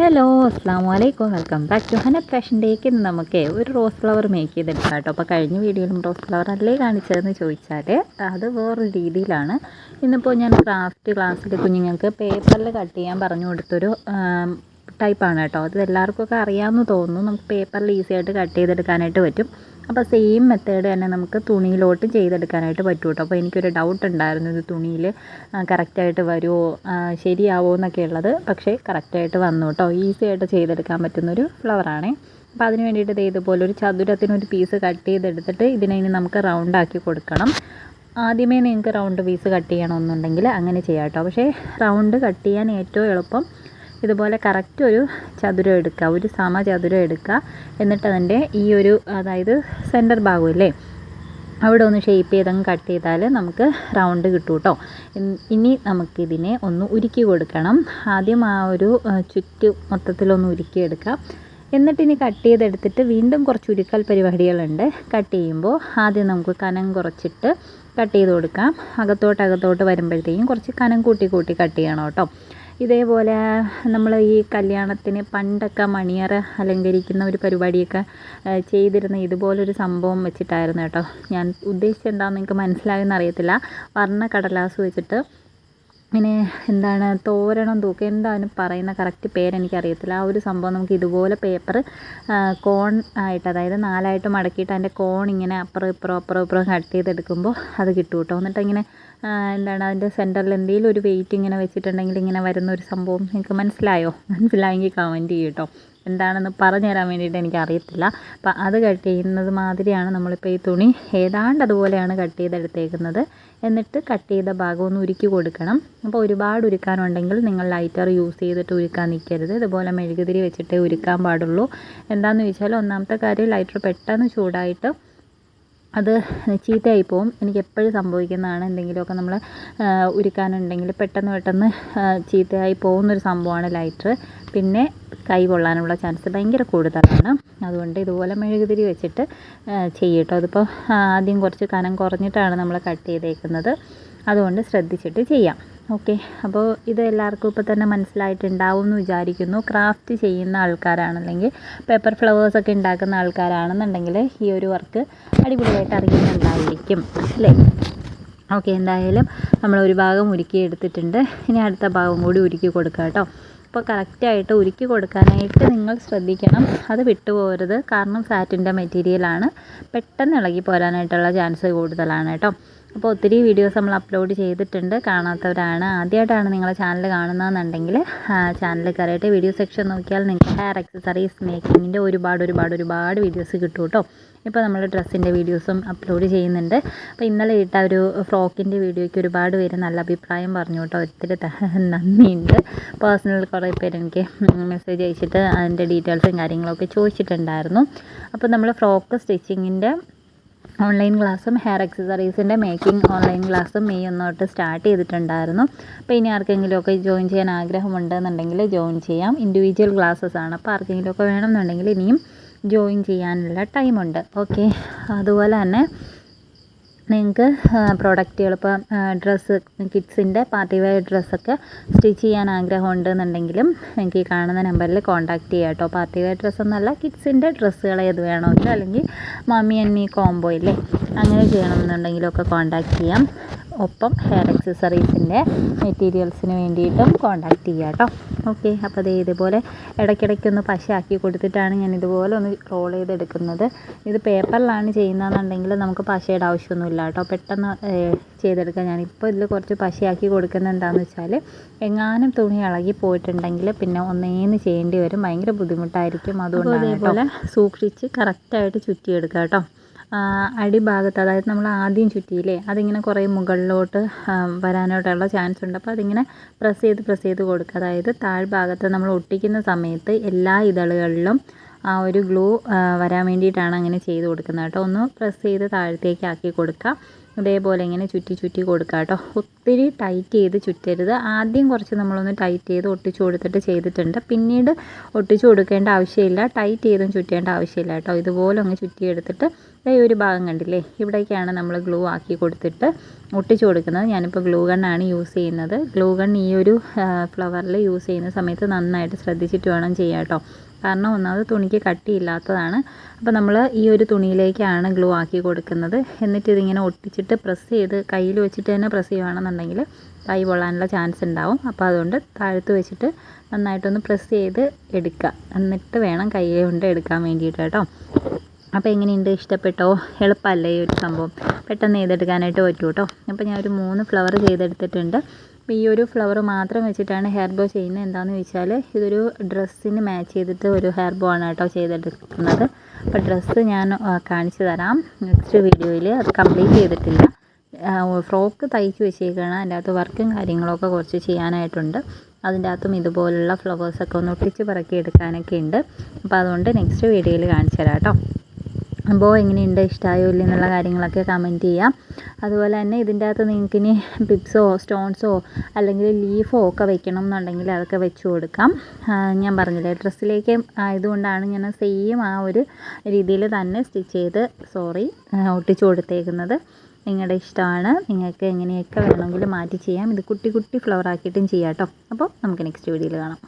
Hello അസ്സാം വലൈക്കും welcome back to ഹനത് fashion ഡേക്ക്. ഇന്ന് നമുക്ക് ഒരു റോസ് ഫ്ലവർ മേക്ക് ചെയ്തെടുക്കാം കേട്ടോ. അപ്പോൾ കഴിഞ്ഞ വീഡിയോയിലും റോസ് ഫ്ലവർ അല്ലേ കാണിച്ചതെന്ന് ചോദിച്ചാൽ അത് വേറൊരു രീതിയിലാണ്. ഇന്നിപ്പോൾ ഞാൻ ക്രാഫ്റ്റ് ക്ലാസ്സിൽ കുഞ്ഞുങ്ങൾക്ക് പേപ്പറിൽ കട്ട് ചെയ്യാൻ പറഞ്ഞു കൊടുത്തൊരു ടൈപ്പാണ് കേട്ടോ. അത് എല്ലാവർക്കും ഒക്കെ അറിയാമെന്ന് തോന്നുന്നു. നമുക്ക് പേപ്പറിൽ ഈസി ആയിട്ട് കട്ട് ചെയ്തെടുക്കാനായിട്ട് പറ്റും. അപ്പോൾ സെയിം മെത്തേഡ് തന്നെ നമുക്ക് തുണിയിലോട്ട് ചെയ്തെടുക്കാനായിട്ട് പറ്റും കേട്ടോ അപ്പോൾ എനിക്കൊരു ഡൗട്ട് ഉണ്ടായിരുന്നു ഇത് തുണിയിൽ കറക്റ്റായിട്ട് വരുമോ ശരിയാവുമോ എന്നൊക്കെ ഉള്ളത്. പക്ഷേ കറക്റ്റായിട്ട് വന്നു കേട്ടോ. ഈസി ആയിട്ട് ചെയ്തെടുക്കാൻ പറ്റുന്നൊരു ഫ്ലവറാണേ അപ്പോൾ അതിന് വേണ്ടിയിട്ട് ഇത് ഇതുപോലെ ഒരു ചതുരത്തിനൊരു പീസ് കട്ട് ചെയ്തെടുത്തിട്ട് ഇതിനെ ഇനി നമുക്ക് റൗണ്ട് ആക്കി കൊടുക്കണം. ആദ്യമേ നിങ്ങൾക്ക് റൗണ്ട് പീസ് കട്ട് ചെയ്യണമെന്നുണ്ടെങ്കിൽ അങ്ങനെ ചെയ്യാം കേട്ടോ. പക്ഷേ റൗണ്ട് കട്ട് ചെയ്യാൻ ഏറ്റവും എളുപ്പം ഇതുപോലെ കറക്റ്റ് ഒരു ചതുരം എടുക്കുക ഒരു സമചതുരം എടുക്കുക. എന്നിട്ട് അതിന്റെ ഈ ഒരു അതായത് സെന്റർ ഭാഗമില്ലേ അവിടെ ഒന്ന് ഷേപ്പ് ചെയ്തങ്ങ് കട്ട് ചെയ്താൽ നമുക്ക് റൗണ്ട് കിട്ടും കേട്ടോ ഇനി നമുക്കിതിനെ ഒന്ന് ഉരുക്കി കൊടുക്കണം. ആദ്യം ആ ഒരു ചുറ്റ് മൊത്തത്തിലൊന്ന് ഉരുക്കിയെടുക്കാം എന്നിട്ട് ഇനി കട്ട് ചെയ്തെടുത്തിട്ട് വീണ്ടും കുറച്ച് ഉരുക്കൽ പരിപാടികളുണ്ട്. കട്ട് ചെയ്യുമ്പോൾ ആദ്യം നമുക്ക് കനം കുറച്ചിട്ട് കട്ട് ചെയ്ത് കൊടുക്കാം. അകത്തോട്ട് അകത്തോട്ട് വരുമ്പോഴത്തേക്കും കുറച്ച് കനം കൂട്ടി കൂട്ടി കട്ട് ചെയ്യണം കേട്ടോ ഇതേപോലെ നമ്മൾ ഈ കല്യാണത്തിന് പണ്ടൊക്കെ മണിയറ അലങ്കരിക്കുന്ന ഒരു പരിപാടിയൊക്കെ ചെയ്തിരുന്ന ഇതുപോലൊരു സംഭവം വെച്ചിട്ടായിരുന്നു കേട്ടോ. ഞാൻ ഉദ്ദേശിച്ചത് എന്താണെന്ന് എനിക്ക് മനസ്സിലായെന്ന് അറിയത്തില്ല വർണ കടലാസ് വെച്ചിട്ട് ഇങ്ങനെ എന്താണ് തോരണം തൂക്കുക എന്താണ് പറയുന്ന കറക്റ്റ് പേരെനിക്കറിയത്തില്ല ആ ഒരു സംഭവം നമുക്ക് ഇതുപോലെ പേപ്പർ കോൺ ആയിട്ട് അതായത് നാലായിട്ട് മടക്കിയിട്ട് അതിന്റെ കോൺ ഇങ്ങനെ അപ്പുറം ഇപ്പുറം അപ്പുറം ഇപ്പുറം കട്ട് ചെയ്തെടുക്കുമ്പോൾ അത് കിട്ടും കേട്ടോ. എന്നിട്ട് ഇങ്ങനെ എന്താണ് അതിന്റെ സെന്ററിൽ എന്തെങ്കിലും ഒരു വെയിറ്റ് ഇങ്ങനെ വെച്ചിട്ടുണ്ടെങ്കിൽ ഇങ്ങനെ വരുന്ന ഒരു സംഭവം നിങ്ങൾക്ക് മനസ്സിലായോ? മനസ്സിലായെങ്കിൽ കമന്റ് ചെയ്യും കേട്ടോ. എന്താണെന്ന് പറഞ്ഞു തരാൻ വേണ്ടിയിട്ട് എനിക്കറിയത്തില്ല. അപ്പം അത് കട്ട് ചെയ്യുന്നത് മാതിരിയാണ് നമ്മളിപ്പോൾ ഈ തുണി ഏതാണ്ട് അതുപോലെയാണ് കട്ട് ചെയ്തെടുത്തേക്കുന്നത്. എന്നിട്ട് കട്ട് ചെയ്ത ഭാഗം ഒന്ന് ഉരുക്കി കൊടുക്കണം. അപ്പോൾ ഒരുപാട് ഉരുക്കാനുണ്ടെങ്കിൽ നിങ്ങൾ ലൈറ്റർ യൂസ് ചെയ്തിട്ട് ഉരുക്കാൻ നിൽക്കരുത്. ഇതുപോലെ മെഴുകുതിരി വെച്ചിട്ടേ ഉരുക്കാൻ പാടുള്ളൂ. എന്താണെന്ന് ചോദിച്ചാൽ ഒന്നാമത്തെ കാര്യം ലൈറ്റർ പെട്ടെന്ന് ചൂടായിട്ട് അത് ചീത്തയായി പോവും. എനിക്ക് എപ്പോഴും സംഭവിക്കുന്നതാണ് എന്തെങ്കിലുമൊക്കെ നമ്മൾ ഉരുക്കാനുണ്ടെങ്കിൽ പെട്ടെന്ന് പെട്ടെന്ന് ചീത്തയായി പോകുന്നൊരു സംഭവമാണ് ലൈറ്റർ. പിന്നെ കൈ പൊള്ളാനുള്ള ചാൻസ് ഭയങ്കര കൂടുതലാണ്. അതുകൊണ്ട് ഇതുപോലെ മെഴുകുതിരി വെച്ചിട്ട് ചെയ്യട്ടോ. അതിപ്പോൾ ആദ്യം കുറച്ച് കനം കുറഞ്ഞിട്ടാണ് നമ്മൾ കട്ട് ചെയ്തേക്കുന്നത്. അതുകൊണ്ട് ശ്രദ്ധിച്ചിട്ട് ചെയ്യാം. ഓക്കെ. അപ്പോൾ ഇത് എല്ലാവർക്കും ഇപ്പോൾ തന്നെ മനസ്സിലായിട്ടുണ്ടാവും എന്ന് വിചാരിക്കുന്നു. ക്രാഫ്റ്റ് ചെയ്യുന്ന ആൾക്കാരാണല്ലെങ്കിൽ പേപ്പർ ഫ്ലവേഴ്സൊക്കെ ഉണ്ടാക്കുന്ന ആൾക്കാരാണെന്നുണ്ടെങ്കിൽ ഈ ഒരു വർക്ക് അടിപൊളിയായിട്ട് അറിയുന്നുണ്ടായിരിക്കും അല്ലേ? ഓക്കെ എന്തായാലും നമ്മൾ ഒരു ഭാഗം ഉരുക്കി എടുത്തിട്ടുണ്ട്. ഇനി അടുത്ത ഭാഗം കൂടി ഉരുക്കി കൊടുക്കുക കേട്ടോ. അപ്പോൾ കറക്റ്റായിട്ട് ഉരുക്കി കൊടുക്കാനായിട്ട് നിങ്ങൾ ശ്രദ്ധിക്കണം. അത് വിട്ടുപോകരുത്. കാരണം സാറ്റിന്റെ മെറ്റീരിയലാണ് പെട്ടെന്ന് ഇളകി പോരാനായിട്ടുള്ള ചാൻസ് കൂടുതലാണ് കേട്ടോ. അപ്പോൾ ഒത്തിരി വീഡിയോസ് നമ്മൾ അപ്ലോഡ് ചെയ്തിട്ടുണ്ട്. കാണാത്തവരാണ്. ആദ്യമായിട്ടാണ് നിങ്ങളെ ചാനൽ കാണുന്നതെന്നുണ്ടെങ്കിൽ ചാനൽ കയറിയിട്ട് വീഡിയോ സെക്ഷൻ നോക്കിയാൽ നിങ്ങൾക്ക് ഹെയർ അക്സസറീസ് മേക്കിങ്ങിന്റെ ഒരുപാട് ഒരുപാട് ഒരുപാട് വീഡിയോസ് കിട്ടും കേട്ടോ ഇപ്പോൾ നമ്മൾ ഡ്രസ്സിന്റെ വീഡിയോസും അപ്ലോഡ് ചെയ്യുന്നുണ്ട്. അപ്പോൾ ഇന്നലെ ഇട്ട ഒരു ഫ്രോക്കിന്റെ വീഡിയോയ്ക്ക് ഒരുപാട് പേര് നല്ല അഭിപ്രായം പറഞ്ഞു കേട്ടോ ഒത്തിരി നന്ദിയുണ്ട്. പേഴ്സണൽ കുറേ പേര് എനിക്ക് മെസ്സേജ് അയച്ചിട്ട് അതിന്റെ ഡീറ്റെയിൽസും കാര്യങ്ങളൊക്കെ ചോദിച്ചിട്ടുണ്ടായിരുന്നു. അപ്പോൾ നമ്മൾ ഫ്രോക്ക് സ്റ്റിച്ചിങ്ങിന്റെ ഓൺലൈൻ ക്ലാസ്സും ഹെയർ അക്സസറീസിന്റെ മേക്കിംഗ് ഓൺലൈൻ ക്ലാസ്സും മെയ് ഒന്ന് തൊട്ട് സ്റ്റാർട്ട് ചെയ്തിട്ടുണ്ടായിരുന്നു. അപ്പോൾ ഇനി ആർക്കെങ്കിലുമൊക്കെ ജോയിൻ ചെയ്യാൻ ആഗ്രഹമുണ്ടെന്നുണ്ടെങ്കിൽ ജോയിൻ ചെയ്യാം. ഇൻഡിവിജ്വൽ ക്ലാസ്സസ് ആണ്. അപ്പോൾ ആർക്കെങ്കിലുമൊക്കെ വേണമെന്നുണ്ടെങ്കിൽ ഇനിയും ജോയിൻ ചെയ്യാനുള്ള ടൈമുണ്ട്. ഓക്കെ. അതുപോലെ തന്നെ നിങ്ങൾക്ക് പ്രോഡക്റ്റുകൾ ഇപ്പോൾ ഡ്രസ്സ് കിഡ്സിന്റെ പാർട്ടി വെയർ ഡ്രസ്സൊക്കെ സ്റ്റിച്ച് ചെയ്യാൻ ആഗ്രഹമുണ്ടെന്നുണ്ടെങ്കിലും നിങ്ങൾക്ക് ഈ കാണുന്ന നമ്പറിൽ കോൺടാക്റ്റ് ചെയ്യാം കേട്ടോ. പാർട്ടി വെയർ ഡ്രസ്സ് എന്നല്ല കിഡ്സിന്റെ ഡ്രസ്സുകൾ ഏത് വേണമെങ്കിലും അല്ലെങ്കിൽ മമ്മി ആൻഡ് മീ കോംബോ ഇല്ലേ അങ്ങനെ ചെയ്യണമെന്നുണ്ടെങ്കിലൊക്കെ കോൺടാക്റ്റ് ചെയ്യാം. ഒപ്പം ഹെയർ അക്സസറീസിന്റെ മെറ്റീരിയൽസിന് വേണ്ടിയിട്ടും കോൺടാക്റ്റ് ചെയ്യാം കേട്ടോ. ഓക്കെ അപ്പോൾ അത് ഇതുപോലെ ഇടയ്ക്കിടയ്ക്കൊന്ന് പശയാക്കി കൊടുത്തിട്ടാണ് ഞാൻ ഇതുപോലെ ഒന്ന് റോൾ ചെയ്തെടുക്കുന്നത്. ഇത് പേപ്പറിലാണ് ചെയ്യുന്നതെന്നുണ്ടെങ്കിൽ നമുക്ക് പശയുടെ ആവശ്യമൊന്നുമില്ല കേട്ടോ. പെട്ടെന്ന് ചെയ്തെടുക്കാം. ഞാനിപ്പോൾ ഇതിൽ കുറച്ച് പശയാക്കി കൊടുക്കുന്നത് എന്താണെന്ന് വെച്ചാൽ എങ്ങാനും തുണി ഇളകി പോയിട്ടുണ്ടെങ്കിൽ പിന്നെ ഒന്നേന്ന് ചെയ്യേണ്ടി വരും. ഭയങ്കര ബുദ്ധിമുട്ടായിരിക്കും. അതുകൊണ്ട് അതേപോലെ സൂക്ഷിച്ച് കറക്റ്റായിട്ട് ചുറ്റിയെടുക്കുക കേട്ടോ. അടിഭാഗത്ത് അതായത് നമ്മൾ ആദ്യം ചുറ്റിയില്ലേ അതിങ്ങനെ കുറേ മുകളിലോട്ട് വരാനായിട്ടുള്ള ചാൻസ് ഉണ്ട്. അപ്പോൾ അതിങ്ങനെ പ്രസ് ചെയ്ത് പ്രസ് ചെയ്ത് കൊടുക്കുക. അതായത് താഴ്ഭാഗത്ത് നമ്മൾ ഒട്ടിക്കുന്ന സമയത്ത് എല്ലാ ഇതളുകളിലും ആ ഒരു ഗ്ലൂ വരാൻ വേണ്ടിയിട്ടാണ് അങ്ങനെ ചെയ്ത് കൊടുക്കുന്നത് കേട്ടോ. ഒന്ന് പ്രസ് ചെയ്ത് താഴത്തേക്ക് ആക്കി കൊടുക്കുക. ഇതേപോലെ ഇങ്ങനെ ചുറ്റി ചുറ്റി കൊടുക്കുക കേട്ടോ ഒത്തിരി ടൈറ്റ് ചെയ്ത് ചുറ്റരുത്. ആദ്യം കുറച്ച് നമ്മളൊന്ന് ടൈറ്റ് ചെയ്ത് ഒട്ടിച്ചു കൊടുത്തിട്ട് ചെയ്തിട്ടുണ്ട്. പിന്നീട് ഒട്ടിച്ചു കൊടുക്കേണ്ട ആവശ്യമില്ല. ടൈറ്റ് ചെയ്തും ചുറ്റേണ്ട ആവശ്യമില്ല കേട്ടോ ഇതുപോലെ ഒന്ന് ചുറ്റിയെടുത്തിട്ട് ഈ ഒരു ഭാഗം കണ്ടില്ലേ? ഇവിടേക്കാണ് നമ്മൾ ഗ്ലൂ ആക്കി കൊടുത്തിട്ട് ഒട്ടിച്ചു കൊടുക്കുന്നത്. ഞാനിപ്പോൾ ഗ്ലൂ ഗണ്ണാണ് യൂസ് ചെയ്യുന്നത്. ഗ്ലൂ ഗൺ ഈ ഒരു ഫ്ലവറിൽ യൂസ് ചെയ്യുന്ന സമയത്ത് നന്നായിട്ട് ശ്രദ്ധിച്ചിട്ട് വേണം ചെയ്യാം കേട്ടോ കാരണം ഒന്നാമത് തുണിക്ക് കട്ടിയില്ലാത്തതാണ്. അപ്പോൾ നമ്മൾ ഈ ഒരു തുണിയിലേക്കാണ് ഗ്ലൂ ആക്കി കൊടുക്കുന്നത്. എന്നിട്ട് ഇതിങ്ങനെ ഒട്ടിച്ചിട്ട് പ്രസ് ചെയ്ത് കയ്യിൽ വെച്ചിട്ട് തന്നെ പ്രസ് ചെയ്യുകയാണെന്നുണ്ടെങ്കിൽ കൈ പൊള്ളാനുള്ള ചാൻസ് ഉണ്ടാവും. അപ്പോൾ അതുകൊണ്ട് താഴത്ത് വെച്ചിട്ട് നന്നായിട്ടൊന്ന് പ്രസ് ചെയ്ത് എടുക്കുക. എന്നിട്ട് വേണം കൈ കൊണ്ട് എടുക്കാൻ വേണ്ടിയിട്ട് കേട്ടോ. അപ്പോൾ എങ്ങനെയുണ്ട്? ഇഷ്ടപ്പെട്ടോ? എളുപ്പമല്ലേ ഈ ഒരു സംഭവം? പെട്ടെന്ന് ചെയ്തെടുക്കാനായിട്ട് പറ്റൂ കേട്ടോ. അപ്പോൾ ഞാൻ ഒരു മൂന്ന് ഫ്ലവർ ചെയ്തെടുത്തിട്ടുണ്ട്. അപ്പോൾ ഈ ഒരു ഫ്ലവർ മാത്രം വെച്ചിട്ടാണ് ഹെയർ ബോ ചെയ്യുന്നത്. എന്താണെന്ന് ചോദിച്ചാൽ ഇതൊരു ഡ്രസ്സിന് മാച്ച് ചെയ്തിട്ട് ഒരു ഹെയർ ബോ ആണ് കേട്ടോ ചെയ്തെടുക്കുന്നത്. അപ്പോൾ ഡ്രസ്സ് ഞാൻ കാണിച്ചു തരാം. നെക്സ്റ്റ് വീഡിയോയിൽ അത് കംപ്ലീറ്റ് ചെയ്തിട്ടില്ല. ഫ്രോക്ക് തയ്ച്ച് വെച്ചേക്കാണ്. അതിന്റെ അകത്ത് വർക്കും കാര്യങ്ങളൊക്കെ കുറച്ച് ചെയ്യാനായിട്ടുണ്ട്. അതിന്റെ അകത്തും ഇതുപോലുള്ള ഫ്ലവേഴ്സൊക്കെ ഒന്ന് ഒട്ടിച്ച് പറക്കി എടുക്കാനൊക്കെ ഉണ്ട്. അപ്പോൾ അതുകൊണ്ട് നെക്സ്റ്റ് വീഡിയോയിൽ കാണിച്ചു തരാം കേട്ടോ. അപ്പോൾ എങ്ങനെയുണ്ട് ഇഷ്ടമായോ ഇല്ല എന്നുള്ള കാര്യങ്ങളൊക്കെ കമന്റ് ചെയ്യാം. അതുപോലെ തന്നെ ഇതിന്റെ അകത്ത് നിങ്ങൾക്ക് ഇനി പിപ്സോ സ്റ്റോൺസോ അല്ലെങ്കിൽ ലീഫോ ഒക്കെ വെക്കണം എന്നുണ്ടെങ്കിൽ അതൊക്കെ വെച്ച് കൊടുക്കാം. ഞാൻ പറഞ്ഞില്ലേ ഡ്രസ്സിലേക്ക് ആയതുകൊണ്ടാണ് ഞാൻ സെയിം ആ ഒരു രീതിയിൽ തന്നെ സ്റ്റിച്ച് ചെയ്ത് സോറി ഒട്ടിച്ചു കൊടുത്തേക്കുന്നത്. നിങ്ങളുടെ ഇഷ്ടമാണ് നിങ്ങൾക്ക് എങ്ങനെയൊക്കെ വേണമെങ്കിലും മാറ്റി ചെയ്യാം. ഇത് കുട്ടി കുട്ടി ഫ്ലവർ ആക്കിയിട്ടും ചെയ്യാം കേട്ടോ അപ്പോൾ നമുക്ക് നെക്സ്റ്റ് വീഡിയോയിൽ കാണാം.